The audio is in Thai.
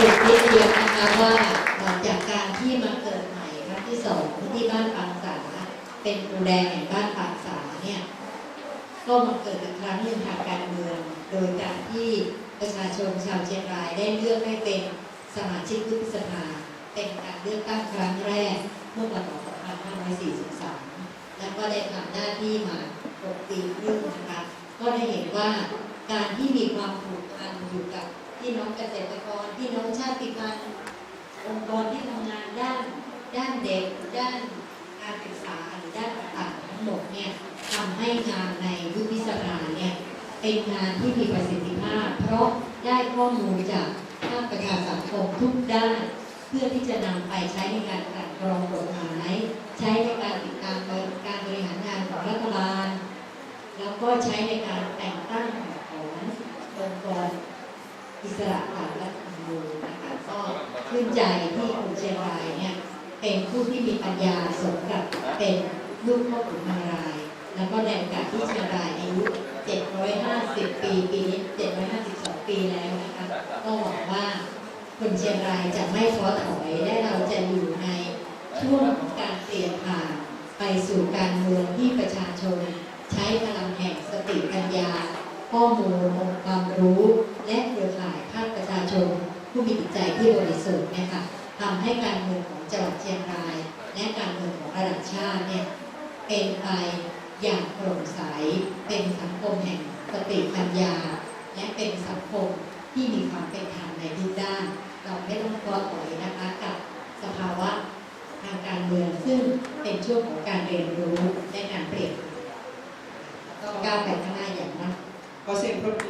รุปนิดเดียวนะคะว่าหลังจากการที่มาเกิดใหม่ครั้งที่สองที่บ้านปางสาเป็นครูแดงแห่งบ้านปางสาเนี่ยก็มาเกิดอีกครั้งหนึ่งทางการเมือง โดยการที่ประชาชนชาวเชียงรายได้เลือกให้เป็นสมาชิกวุฒิสภาเป็นการเลือกตั้งครั้งแรกเมื่อปี2543 แล้วก็ได้ทำหน้าที่มา 6 ปีครึ่งนะคะก็ได้เห็นว่าการที่มีความพ พี่น้องเกษตรกร พี่น้องชาติพันธุ์องค์กรที่ทำงานด้านด้านเด็กด้านการศึกษาหรือด้านต่างๆทั้งหมดเนี่ยทำให้งานในวุฒิสภาเนี่ยเป็นงานที่มีประสิทธิภาพ เพราะได้ข้อมูลจากภาคประชาสังคมทุกด้านเพื่อที่จะนำไปใช้ในการกลั่นกรองกฎหมาย ใช้ในการติดตามการบริหารงานของรัฐบาล แล้วก็ใช้ในการแต่งตั้งขององค์กร สระตามรัฐธรรมนูญนะคะก็ขึ้นใจที่คุณเชียงรายเนี่ยเป็นผู้ที่มีปัญญาสมกับเป็นลูกพ่อขุนนาราย แล้วก็ในโอกาสที่เชียงรายอายุ 750 ปีปีนี้ 752 ปีแล้วนะคะก็หวังว่าคนเชียงรายจะไม่ท้อถอยและเราจะอยู่ในช่วงของการเปลี่ยนผ่านไปสู่การเมืองที่ประชาชน ใช้พลังแห่งสติปัญญาข้อมูลองค์ความรู้ และเครือข่ายภาคประชาชน ผู้มีจิตใจที่บริสุทธิ์เนะคะทำให้การเมืองของจังหวัดเชียงราย และการเมืองของระดับชาติเนี่ยเป็นไปอย่างโปร่งใส เป็นสังคมแห่งสติปัญญา และเป็นสังคมที่มีความเป็นธรรมในทุกด้าน เราไม่ต้องท้อถอยนะคะกับสภาวะทางการเมืองซึ่งเป็นช่วงของการเรียนรู้และการเปลี่ยนก็ก้าวไปข้างหน้าอย่างมากขอเสียงปรบมือ